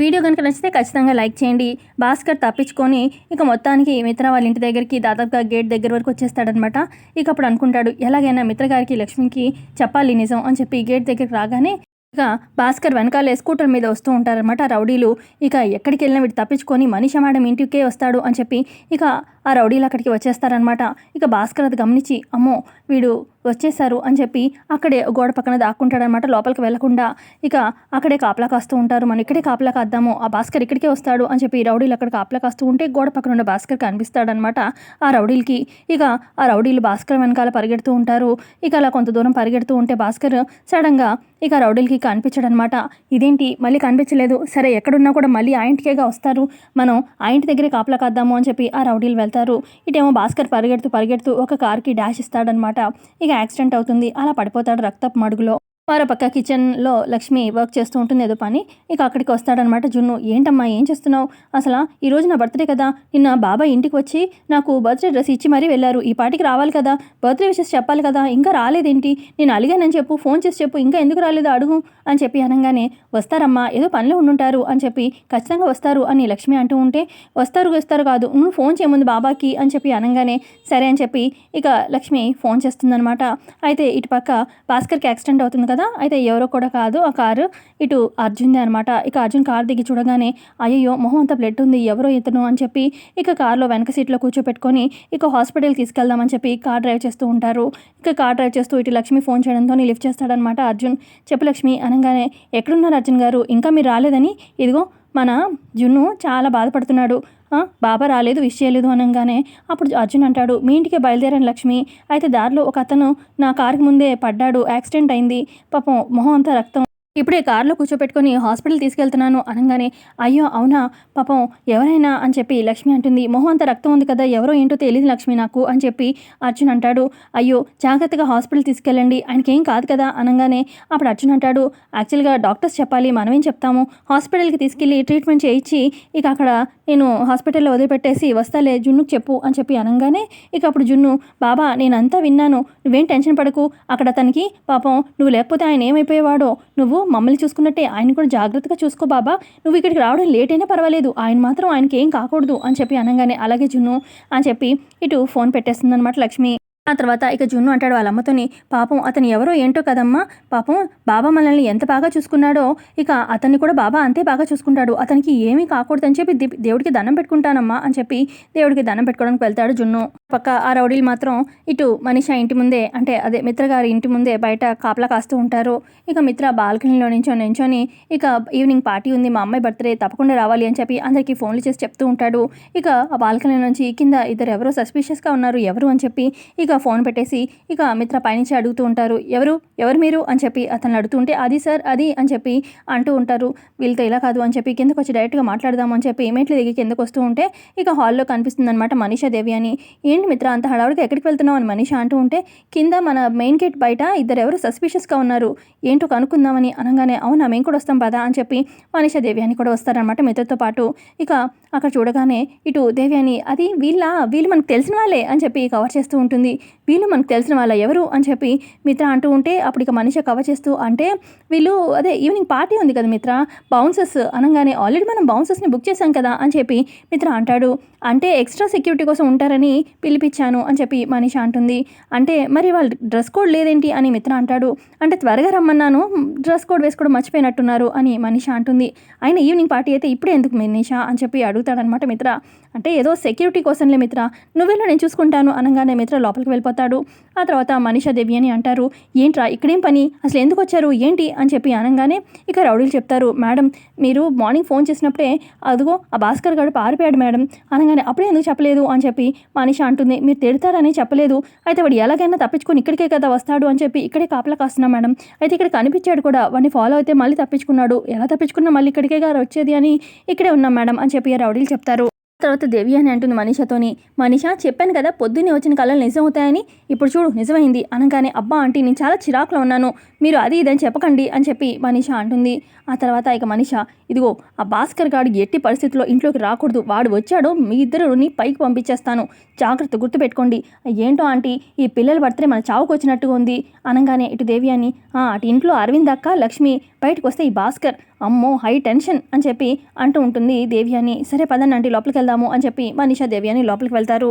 Video కనుక నచ్చితే ఖచ్చితంగా లైక్ చేయండి. భాస్కర్ తప్పించుకొని ఇక మొత్తానికి మిత్ర వాళ్ళ ఇంటి దగ్గరికి దాదాపుగా గేట్ దగ్గర వరకు వచ్చేస్తాడనమాట ఇక అప్పుడు అనుకుంటాడు ఎలాగైనా మిత్ర గారికి లక్ష్మికి చెప్పాలి నిజం అని చెప్పి గేట్ దగ్గరికి రాగానే ఇక భాస్కర్ వెనకాలే స్కూటర్ మీద వస్తూ ఉంటారనమాట రౌడీలు. ఇక ఎక్కడికి వెళ్ళినా వీడు తప్పించుకొని మనిషి మేడం ఇంటికే వస్తాడు అని చెప్పి ఇక ఆ రౌడీలు అక్కడికి వచ్చేస్తారనమాట ఇక భాస్కర్ అది గమనించి అమ్మో వీడు వచ్చేసారు అని చెప్పి అక్కడే గోడ పక్కన దాక్కుంటాడనమాట లోపలికి వెళ్ళకుండా. ఇక అక్కడే కాపలా కాస్తూ ఉంటారు. మనం ఇక్కడే కాపలా కాద్దాము. ఆ భాస్కర్ ఇక్కడికే వస్తాడు అని చెప్పి రౌడీలు అక్కడ కాపలా కాస్తూ ఉంటే గోడ పక్కన ఉన్న భాస్కర్ కనిపిస్తాడనమాట ఆ రౌడీలకి. ఇక ఆ రౌడీలు భాస్కర్ వెనకాల పరిగెడుతూ ఉంటారు. ఇక అలా కొంత దూరం పరిగెడుతూ ఉంటే భాస్కర్ సడన్గా ఇక రౌడీలకి కనిపించడనమాట ఇదేంటి? మళ్ళీ కనిపించలేదు. సరే ఎక్కడున్నా కూడా మళ్ళీ ఆ ఇంటికేగా వస్తారు. మనం ఆ ఇంటి దగ్గరే కాపలా కాద్దాము అని చెప్పి ఆ రౌడీలు వెళ్తారు. ఇటేమో భాస్కర్ పరిగెడుతూ పరిగెడుతూ ఒక కార్కి డాష్ ఇస్తాడనమాట. ఇక యాక్సిడెంట్ అవుతుంది. అలా పడిపోతాడు రక్తపు మడుగులో. వారు పక్క కిచెన్లో లక్ష్మి వర్క్ చేస్తూ ఉంటుంది ఏదో పని ఇక అక్కడికి వస్తాడనమాట జున్ను. ఏంటమ్మా ఏం చేస్తున్నావు? అసలు ఈరోజు నా బర్త్డే కదా. నిన్న బాబాయ్ ఇంటికి వచ్చి నాకు బర్త్డే డ్రెస్ ఇచ్చి మరీ వెళ్ళారు. ఈ పాటికి రావాలి కదా. బర్త్డే విషెస్ చెప్పాలి కదా. ఇంకా రాలేదేంటి? నేను అలిగానని చెప్పు. ఫోన్ చేసి చెప్పు. ఇంకా ఎందుకు రాలేదు అడుగు అని చెప్పి అనగానే వస్తారమ్మా ఏదో పనిలో ఉండుంటారు అని చెప్పి ఖచ్చితంగా వస్తారు అని లక్ష్మి అంటూ ఉంటే వస్తారు వస్తారు కాదు. నువ్వు ఫోన్ చేయముందు బాబాకి అని చెప్పి అనగానే సరే అని చెప్పి ఇక లక్ష్మి ఫోన్ చేస్తుందనమాట. అయితే ఇటు పక్క భాస్కర్కి యాక్సిడెంట్ అవుతుంది కదా. అయితే ఎవరో కూడా కాదు. ఆ కారు ఇటు అర్జున్దే అనమాట ఇక అర్జున్ కారు దిగి చూడగానే అయ్యో మొహం అంతా బ్లడ్ ఉంది ఎవరో ఇతను అని చెప్పి ఇక కార్లో వెనక సీట్లో కూర్చోపెట్టుకొని ఇక హాస్పిటల్ తీసుకెళ్దామని చెప్పి కార్ డ్రైవ్ చేస్తూ ఉంటారు. ఇక కార్ డ్రైవ్ చేస్తూ ఇటు లక్ష్మి ఫోన్ చేయడంతో లిఫ్ట్ చేస్తాడనమాట అర్జున్. చెప్పు లక్ష్మి అనగానే ఎక్కడున్నారు అర్జున్ గారు? ఇంకా మీరు రాలేదని? ఇదిగో మన జున్ను చాలా బాధపడుతున్నాడు. "ఆ, బాబా రాలేదు విష్ చేయలేదు అనగానే అప్పుడు అర్జున్ అంటాడు మీ ఇంటికి బయలుదేరాను లక్ష్మి. అయితే దారిలో ఒక అతను నా కారుకి ముందే పడ్డాడు యాక్సిడెంట్ అయింది. పాపం మొహం అంతా రక్తం ఇప్పుడే కారులో కూర్చోపెట్టుకొని హాస్పిటల్ తీసుకెళ్తున్నాను అనగానే అయ్యో అవునా? పాపం ఎవరైనా అని చెప్పి లక్ష్మి అంటుంది. మొహం అంత రక్తం ఉంది కదా ఎవరో ఏంటో తెలియదు లక్ష్మి నాకు అని చెప్పి అర్జున్ అంటాడు. అయ్యో జాగ్రత్తగా హాస్పిటల్ తీసుకెళ్ళండి ఆయనకేం కాదు కదా అనగానే అప్పుడు అర్జున్ అంటాడు. యాక్చువల్గా డాక్టర్స్ చెప్పాలి మనమేం చెప్తాము? హాస్పిటల్కి తీసుకెళ్ళి ట్రీట్మెంట్ చేయించి ఇక అక్కడ నేను హాస్పిటల్లో వదిలిపెట్టేసి వస్తాలే జున్నుకు చెప్పు అని చెప్పి అనగానే ఇక అప్పుడు జున్ను బాబా నేనంతా విన్నాను. నువ్వేం టెన్షన్ పడకు. అక్కడ తనకి పాపం నువ్వు లేకపోతే ఆయన ఏమైపోయేవాడో? నువ్వు మమ్మల్ని చూసుకున్నట్టే ఆయన కూడా జాగ్రత్తగా చూసుకో బాబా. నువ్వు ఇక్కడికి రావడం లేట్ అయినా పర్వాలేదు. ఆయన మాత్రం ఆయనకి ఏం కాకూడదు అని చెప్పి అనగానే అలాగే జున్ను అని చెప్పి ఇటు ఫోన్ పెట్టేస్తుంది అనమాట లక్ష్మి. ఆ తర్వాత ఇక జున్ను అంటాడు వాళ్ళ అమ్మతోని పాపం అతను ఎవరో ఏంటో కదమ్మా. పాపం బాబా మనల్ని ఎంత బాగా చూసుకున్నాడో ఇక అతన్ని కూడా బాబా అంతే బాగా చూసుకుంటాడు. అతనికి ఏమీ కాకూడదని చెప్పి దేవుడికి దండం పెట్టుకుంటానమ్మా అని చెప్పి దేవుడికి దండం పెట్టుకోవడానికి వెళ్తాడు జున్ను. పక్క ఆ రౌడీలు మాత్రం ఇటు మనిషా ఇంటి ముందే అంటే అదే మిత్ర గారి ఇంటి ముందే బయట కాపలా కాస్తూ ఉంటారు. ఇక మిత్ర బాల్కనీలో నించొని నించొని ఇక ఈవినింగ్ పార్టీ ఉంది మా అమ్మాయి బర్త్డే తప్పకుండా రావాలి అని చెప్పి అందరికీ ఫోన్లు చేసి చెప్తూ ఉంటాడు. ఇక ఆ బాల్కనీ నుంచి కింద ఇద్దరు ఎవరో సస్పిషియస్గా ఉన్నారు ఎవరు అని చెప్పి ఇక ఫోన్ పెట్టేసి ఇక మిత్ర పైనుంచి అడుగుతూ ఉంటారు ఎవరు ఎవరు మీరు అని చెప్పి అతను అడుగుతుంటే అది సార్ అది అని చెప్పి అంటూ ఉంటారు. వీళ్ళతో ఇలా కాదు అని చెప్పి కిందకు వచ్చి డైరెక్ట్గా మాట్లాడదాం అని చెప్పి మెట్లు దిగి కిందకు వస్తూ ఉంటే ఇక హాల్లో కనిపిస్తుంది అనమాట మనీషా దేవి అని. ఏంటి మిత్ర? అంత హడావుడిగా ఎక్కడికి వెళ్తున్నావు అని మనీషా అంటూ ఉంటే కింద మన మెయిన్ గేట్ బయట ఇద్దరు ఎవరు సస్పిషియస్గా ఉన్నారు. ఏంటో కనుక్కుందామని అనగానే అవునా మేము కూడా వస్తాం పదా అని చెప్పి మనీషా దేవి అని కూడా వస్తారనమాట మిత్రతో పాటు. ఇక అక్కడ చూడగానే ఇటు దేవి అని అది వీళ్ళ? వీళ్ళు మనకు తెలిసిన వాళ్ళే అని చెప్పి కవర్ చేస్తూ ఉంటుంది. వీళ్ళు మనకు తెలిసిన వాళ్ళ ఎవరు అని చెప్పి మిత్ర అంటూ ఉంటే అప్పుడు ఇక మనిషి కవర్ చేస్తూ అంటే వీళ్ళు అదే ఈవినింగ్ పార్టీ ఉంది కదా మిత్ర బౌన్సర్స్ అనగానే ఆల్రెడీ మనం బౌన్సర్స్ని బుక్ చేశాం కదా అని చెప్పి మిత్ర అంటాడు. అంటే ఎక్స్ట్రా సెక్యూరిటీ కోసం ఉంటారని పిలిపించాను అని చెప్పి మనిషి అంటుంది. అంటే మరి వాళ్ళు డ్రెస్ కోడ్ లేదేంటి అని మిత్ర అంటాడు. అంటే త్వరగా రమ్మన్నాను డ్రెస్ కోడ్ వేసుకోవడం మర్చిపోయినట్టున్నారు అని మనిష అంటుంది. ఆయన ఈవినింగ్ పార్టీ అయితే ఇప్పుడే ఎందుకు మనిష అని చెప్పి అడుగుతాడనమాట మిత్ర అంటే ఏదో సెక్యూరిటీ కోసంలే మిత్ర నువ్వెళ్ళు నేను చూసుకుంటాను అనగానే మిత్ర లోపలికి వెళ్ళిపోతాడు. ఆ తర్వాత మనిష దేవి అని అంటారు. ఏంట్రా ఇక్కడేం పని? అసలు ఎందుకు వచ్చారు? ఏంటి? అని చెప్పి అనగానే ఇక రౌడీలు చెప్తారు. మేడం మీరు మార్నింగ్ ఫోన్ చేసినప్పుడే అదిగో ఆ భాస్కర్ గారు పారిపోయాడు మేడం. అనగానే అప్పుడే ఎందుకు చెప్పలేదు? అని చెప్పి మనీషా ఉంటుంది. మీరు తిడతారని చెప్పలేదు. అయితే వాడు ఎలాగైనా తప్పించుకొని ఇక్కడికే కదా వస్తాడు అని చెప్పి ఇక్కడే కాపలా కాస్తున్నా మేడం. అయితే ఇక్కడ కనిపించాడు కూడా. వాడిని ఫాలో అయితే మళ్ళీ తప్పించుకున్నాడు. ఎలా తప్పించుకున్నా మళ్ళీ ఇక్కడికే గారు వచ్చేది అని ఇక్కడే ఉన్నాం మేడం అని చెప్పి రౌడీలు చెప్తారు. తర్వాత దేవి అని అంటుంది మనీషాతోని. మనీషా చెప్పాను కదా పొద్దున్నే వచ్చిన కళలు నిజం అవుతాయని ఇప్పుడు చూడు నిజమైంది. అనగానే అబ్బా ఆంటీ నేను చాలా చిరాకులో ఉన్నాను. మీరు అది ఇదని చెప్పకండి అని చెప్పి మనీషా అంటుంది. ఆ తర్వాత ఇక మనీషా ఇదిగో ఆ భాస్కర్ గాడు ఎట్టి పరిస్థితుల్లో ఇంట్లోకి రాకూడదు. వాడు వచ్చాడో మీ ఇద్దరుని పైకి పంపించేస్తాను. జాగ్రత్త గుర్తుపెట్టుకోండి. ఏంటో ఆంటీ ఈ పిల్లలు పడితే మన చావుకు వచ్చినట్టుగా ఉంది. అనగానే ఇటు దేవి అని "ఆ, అటు ఇంట్లో అరవింద్ అక్క లక్ష్మి బయటకు వస్తే ఈ భాస్కర్ అమ్మో హై టెన్షన్ అని చెప్పి అంటూ ఉంటుంది దేవి అని సరే పదండి అంటే లోపలికి వెళ్దాము అని చెప్పి మనీషా దేవి అని లోపలికి వెళ్తారు.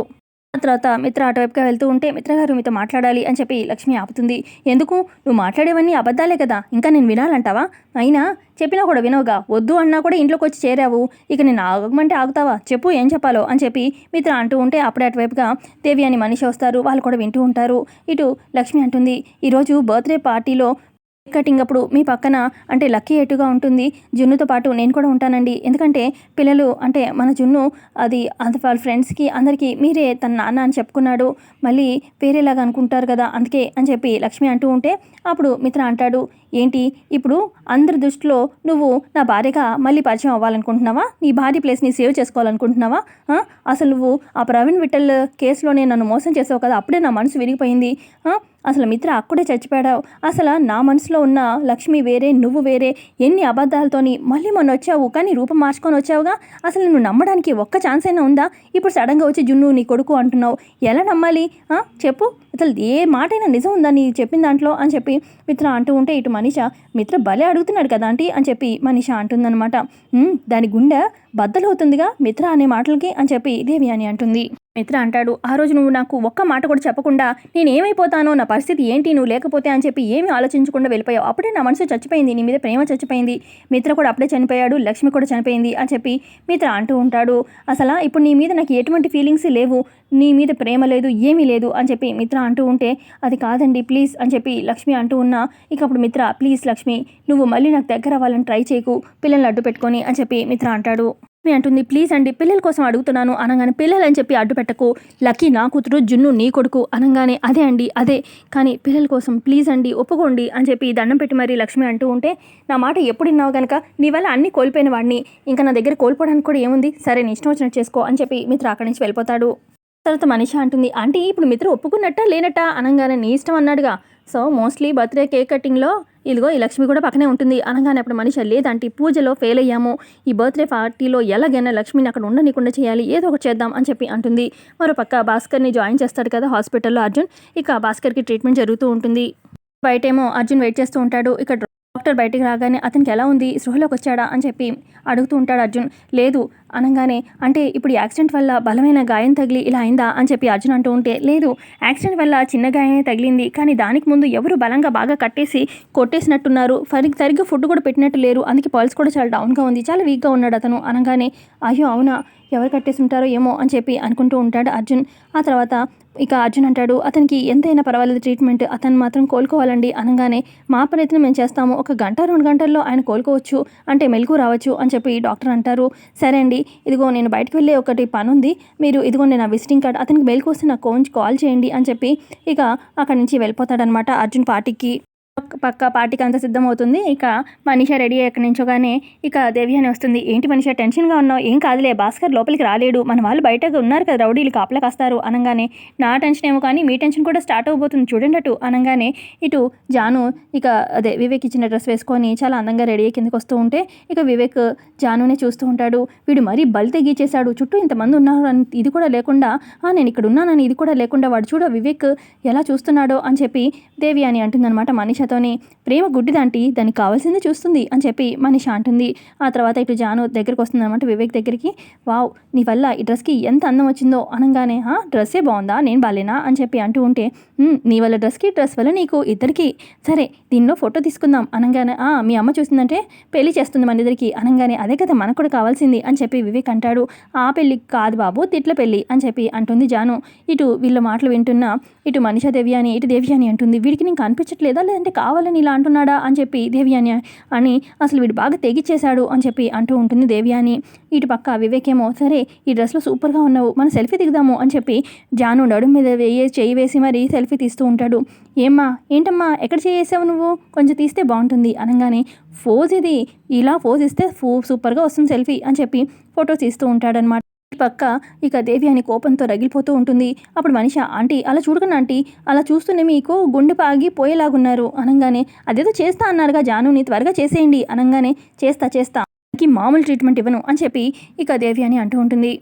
ఆ తర్వాత మిత్ర అటువైపుగా వెళ్తూ ఉంటే మిత్ర గారు మీతో మాట్లాడాలి అని చెప్పి లక్ష్మి ఆపుతుంది. ఎందుకు? నువ్వు మాట్లాడేవన్నీ అబద్ధాలే కదా ఇంకా నేను వినాలంటావా? అయినా చెప్పినా కూడా వినవుగా. వద్దు అన్నా కూడా ఇంట్లోకి వచ్చి చేరావు. ఇక నేను ఆగమంటే ఆగుతావా? చెప్పు ఏం చెప్పాలో అని చెప్పి మిత్ర అంటూ ఉంటే అప్పుడే అటువైపుగా దేవి అని మనిషి వస్తారు. వాళ్ళు కూడా వింటూ ఉంటారు. ఇటు లక్ష్మి అంటుంది ఈరోజు బర్త్డే పార్టీలో కటింగ్ అప్పుడు మీ పక్కన అంటే లక్కీ ఎటుగా ఉంటుంది జున్నుతో పాటు నేను కూడా ఉంటానండి. ఎందుకంటే పిల్లలు అంటే మన జున్ను అది అంత వాళ్ళ ఫ్రెండ్స్కి అందరికీ మీరే తన నాన్న అని చెప్పుకున్నాడు. మళ్ళీ వేరేలాగా అనుకుంటారు కదా అందుకే అని చెప్పి లక్ష్మి అంటూ ఉంటే అప్పుడు మిత్ర అంటాడు ఏంటి? ఇప్పుడు అందరి దృష్టిలో నువ్వు నా భార్యగా మళ్ళీ పరిచయం అవ్వాలనుకుంటున్నావా? నీ భార్య ప్లేస్ని సేవ్ చేసుకోవాలనుకుంటున్నావా? అసలు నువ్వు ఆ ప్రవీణ్ విఠల్ కేసులోనే నన్ను మోసం చేసావు కదా అప్పుడే నా మనసు విరిగిపోయింది. అసలు మిత్ర అక్కడే చచ్చిపోయావు అసలు నా మనసులో ఉన్న లక్ష్మి వేరే నువ్వు వేరే ఎన్ని అబద్ధాలతోని మళ్ళీ మొన్న వచ్చావు కానీ రూపం మార్చుకొని వచ్చావుగా? అసలు నువ్వు నమ్మడానికి ఒక్క ఛాన్స్ అయినా ఉందా? ఇప్పుడు సడన్గా వచ్చి జున్ను నీ కొడుకు అంటున్నావు. ఎలా నమ్మాలి? చెప్పు. అసలు ఏ మాటైనా నిజం ఉందా నీ చెప్పిన దాంట్లో? అని చెప్పి మిత్ర అంటూ ఉంటే ఇటు మనిష మిత్ర భలే అడుగుతున్నాడు కదా ఆంటీ? అని చెప్పి మనిష అంటుందన్నమాట. దాని గుండె బద్దలవుతుందిగా మిత్ర అనే మాటలకి? అని చెప్పి దేవి అని అంటుంది. మిత్ర అంటాడు ఆ రోజు నువ్వు నాకు ఒక్క మాట కూడా చెప్పకుండా నేను ఏమైపోతానో నా పరిస్థితి ఏంటి నువ్వు లేకపోతే అని చెప్పి ఏమీ ఆలోచించకుండా వెళ్ళిపోయావు. అప్పుడే నా మనసు చచ్చిపోయింది నీ మీద ప్రేమ చచ్చిపోయింది. మిత్ర కూడా అప్పుడే చనిపోయాడు లక్ష్మి కూడా చనిపోయింది అని చెప్పి మిత్ర అంటూ ఉంటాడు. అసలు ఇప్పుడు నీ మీద నాకు ఎటువంటి ఫీలింగ్స్ లేవు నీ మీద ప్రేమ లేదు ఏమీ లేదు అని చెప్పి మిత్ర అంటూ ఉంటే అది కాదండి ప్లీజ్ అని చెప్పి లక్ష్మి అంటూ ఉన్నా ఇక అప్పుడు మిత్ర ప్లీజ్ లక్ష్మి నువ్వు మళ్ళీ నాకు దగ్గర అవ్వాలని ట్రై చేయకు పిల్లల్ని అడ్డు పెట్టుకొని అని చెప్పి మిత్ర అంటాడు. లక్ష్మి అంటుంది ప్లీజ్ అండి పిల్లల కోసం అడుగుతున్నాను అనగానే పిల్లలని చెప్పి అడ్డు పెట్టకు. లక్కీ నా కూతురు జున్ను నీ కొడుకు అనగానే అదే అండి అదే. కానీ పిల్లల కోసం ప్లీజ్ అండి ఒప్పుకోండి అని చెప్పి దండం పెట్టి మరీ లక్ష్మి అంటూ ఉంటే నా మాట ఎప్పుడు విన్నావు కనుక నీ వల్ల అన్ని కోల్పోయిన వాడిని. ఇంకా నా దగ్గర కోల్పోవడానికి కూడా ఏముంది? సరే నీ ఇష్టం వచ్చినట్టు చేసుకో అని చెప్పి మిత్ర అక్కడి నుంచి వెళ్ళిపోతాడు. తర్వాత మనిషి అంటుంది అంటే ఇప్పుడు మిత్ర ఒప్పుకున్నట్ట లేనట్టా? అనగానే నీ ఇష్టం అన్నాడుగా. సో మోస్ట్లీ బర్త్డే కేక్ కటింగ్లో ఇదిగో ఈ లక్ష్మి కూడా పక్కనే ఉంటుంది. అనగానే అప్పుడు మనిషి లేదంటే పూజలో ఫెయిల్ అయ్యాము. ఈ బర్త్డే పార్టీలో ఎలాగైనా లక్ష్మిని అక్కడ ఉండనీకుండా చేయాలి. ఏదో ఒకటి చేద్దాం అని చెప్పి అంటుంది. మరో పక్క భాస్కర్ని జాయిన్ చేస్తాడు కదా హాస్పిటల్లో అర్జున్. ఇక భాస్కర్కి ట్రీట్మెంట్ జరుగుతూ ఉంటుంది. బయటేమో అర్జున్ వెయిట్ చేస్తూ ఉంటాడు. ఇక్కడ డాక్టర్ బయటికి రాగానే అతనికి ఎలా ఉంది? సృహలోకి వచ్చాడా? అని చెప్పి అడుగుతూ ఉంటాడు అర్జున్. లేదు అనగానే అంటే ఇప్పుడు యాక్సిడెంట్ వల్ల బలమైన గాయం తగిలి ఇలా అయిందా? అని చెప్పి అర్జున్ అంటూ ఉంటే లేదు యాక్సిడెంట్ వల్ల చిన్న గాయమే తగిలింది కానీ దానికి ముందు ఎవరు బలంగా బాగా కట్టేసి కొట్టేసినట్టున్నారు? సరి సరిగ్గా ఫుడ్ కూడా పెట్టినట్టు లేరు అందుకే పల్స్ కూడా చాలా డౌన్గా ఉంది చాలా వీక్గా ఉన్నాడు అతను అనగానే అయ్యో అవునా? ఎవరు కట్టేసి ఉంటారో ఏమో? అని చెప్పి అనుకుంటూ ఉంటాడు అర్జున్. ఆ తర్వాత ఇక అర్జున్ అంటాడు అతనికి ఎంతైనా పర్వాలేదు ట్రీట్మెంట్ అతను మాత్రం కోలుకోవాలండి. అనగానే మా ప్రయత్నం మేము చేస్తాము. ఒక గంట రెండు గంటల్లో ఆయన కోలుకోవచ్చు. అంటే మెలకు రావచ్చు. అని చెప్పి డాక్టర్ అంటారు. సరే అండి ఇదిగో నేను బయటకు వెళ్ళే ఒకటి పని ఉంది మీరు ఇదిగో నేను నా విజిటింగ్ కార్డ్ అతనికి మెలకు వస్తే నాకు కాల్ చేయండి. అని చెప్పి ఇక అక్కడి నుంచి వెళ్ళిపోతాడనమాట అర్జున్ పార్టీకి. పక్క- పార్టీకి అంతా సిద్ధమవుతుంది. ఇక మనీషా రెడీ ఎక్కడి నుంచోగానే ఇక దేవి అని వస్తుంది. ఏంటి మనీషా టెన్షన్గా ఉన్నావు? ఏం కాదులే భాస్కర్ లోపలికి రాలేడు. మన వాళ్ళు బయటకు ఉన్నారు కదా రౌడీలు కాపలా కాస్తారు అనగానే. నా టెన్షన్ ఏమో కానీ మీ టెన్షన్ కూడా స్టార్ట్ అవబోతుంది చూడండి అటు అనగానే ఇటు జాను ఇక అదే వివేక్ ఇచ్చిన డ్రెస్ వేసుకొని చాలా అందంగా రెడీ అయ్యి కిందకి వస్తూ ఉంటే ఇక వివేక్ జానునే చూస్తూ ఉంటాడు. వీడు మరీ బలి తెగించేశాడు చుట్టూ ఇంతమంది ఉన్నారు అని ఇది కూడా లేకుండా నేను ఇక్కడ ఉన్నానని ఇది కూడా లేకుండా వాడు చూడ వివేక్ ఎలా చూస్తున్నాడో అని చెప్పి దేవి అని అంటుందన్నమాట మనీషతోని ప్రేమ గుడ్డిదంటి దానికి కావాల్సింది చూస్తుంది అని చెప్పి మనిషి అంటుంది. ఆ తర్వాత ఇటు జాను దగ్గరికి వస్తుందన్నమాట వివేక్ దగ్గరికి. వావ్ నీ వల్ల ఈ డ్రెస్కి ఎంత అందం వచ్చిందో అనగానే "ఆ, డ్రెస్సే బాగుందా నేను బాలేనా? అని చెప్పి అంటూ ఉంటే నీ వల్ల డ్రెస్కి డ్రెస్ వల్ల నీకు ఇద్దరికి. సరే దీనిలో ఫోటో తీసుకుందాం అనగానే "ఆ, మీ అమ్మ చూసిందంటే పెళ్ళి చేస్తుంది మన ఇద్దరికి అనగానే అదే కదా మనకు కూడా కావాల్సింది అని చెప్పి వివేక్ అంటాడు. ఆ పెళ్ళి కాదు బాబు తిట్ల పెళ్ళి అని చెప్పి అంటుంది జాను. ఇటు వీళ్ళ మాటలు వింటున్న ఇటు మనిషా దేవి అని ఇటు దేవి అని అంటుంది. వీడికి నీకు అనిపించట్లేదా లేదంటే కావాలని ఇలా అంటున్నాడా అని చెప్పి దేవ్యాని అని అసలు వీడు బాగా తెగిచ్చేశాడు అని చెప్పి అంటూ ఉంటుంది దేవ్యాని ఇటు పక్క వివేకేమో సరే ఈ డ్రెస్లో సూపర్గా ఉన్నావు మనం సెల్ఫీ దిగుదాము అని చెప్పి జాను నడుము మీద వేయే చేయి వేసి మరి సెల్ఫీ తీస్తూ ఉంటాడు. ఏమ్మా ఏంటమ్మా ఎక్కడ చేసావు నువ్వు? కొంచెం తీస్తే బాగుంటుంది అనగానే ఫోజ్ ఇది ఇలా ఫోజ్ ఇస్తే ఫూ సూపర్గా వస్తుంది సెల్ఫీ అని చెప్పి ఫొటోస్ తీస్తూ ఉంటాడనమాట పక్క ఇక దేవి అని కోపంతో రగిలిపోతూ ఉంటుంది. అప్పుడు మనిషి ఆంటీ అలా చూడకండి ఆంటీ. అలా చూస్తూనే మీకు గుండె పాగి పోయేలాగున్నారు. అనగానే అదేదో చేస్తా అన్నారుగా జానుని త్వరగా చేసేయండి. అనగానే చేస్తా చేస్తా. మామూలు ట్రీట్మెంట్ ఇవ్వను అని చెప్పి ఇక దేవి అని అంటూ ఉంటుంది.